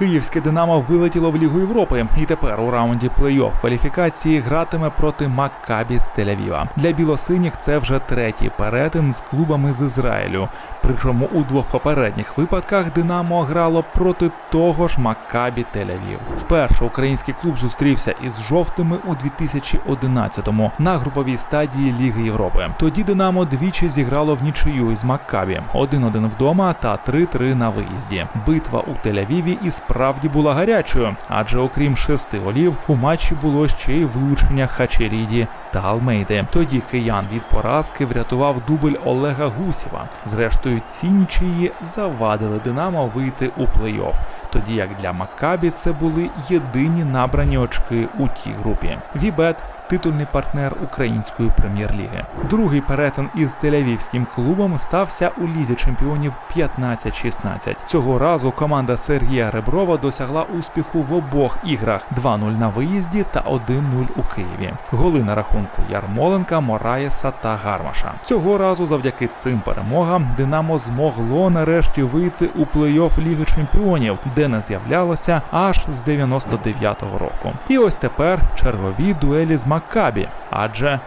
Київське Динамо вилетіло в Лігу Європи, і тепер у раунді плей-офф кваліфікації гратиме проти Маккабі з Тель-Авіва. Для білосиніх це вже третій перетин з клубами з Ізраїлю. Причому у двох попередніх випадках Динамо грало проти того ж Маккабі Тель-Авів. Вперше український клуб зустрівся із жовтими у 2011-му на груповій стадії Ліги Європи. Тоді Динамо двічі зіграло в нічию із Маккабі 1-1 вдома та 3-3 на виїзді. Битва у Тель-Авіві і справді була гарячою, адже окрім шести голів у матчі було ще й вилучення Хачеріді та Алмейди. Тоді киян від поразки врятував дубль Олега Гусєва. Зрештою, ці нічиї завадили Динамо вийти у плей-офф. Тоді як для Маккабі це були єдині набрані очки у тій групі. Вібет титульний партнер української прем'єр-ліги. Другий перетин із тель-авівським клубом стався у лізі чемпіонів 15-16. Цього разу команда Сергія Реброва досягла успіху в обох іграх: 2-0 на виїзді та 1-0 у Києві. Голи на рахунку Ярмоленка, Мораєса та Гармаша. Цього разу, завдяки цим перемогам, Динамо змогло нарешті вийти у плей-офф Ліги Чемпіонів, де не з'являлося аж з 99-го року. І ось тепер чергові дуелі з Маккабі, адже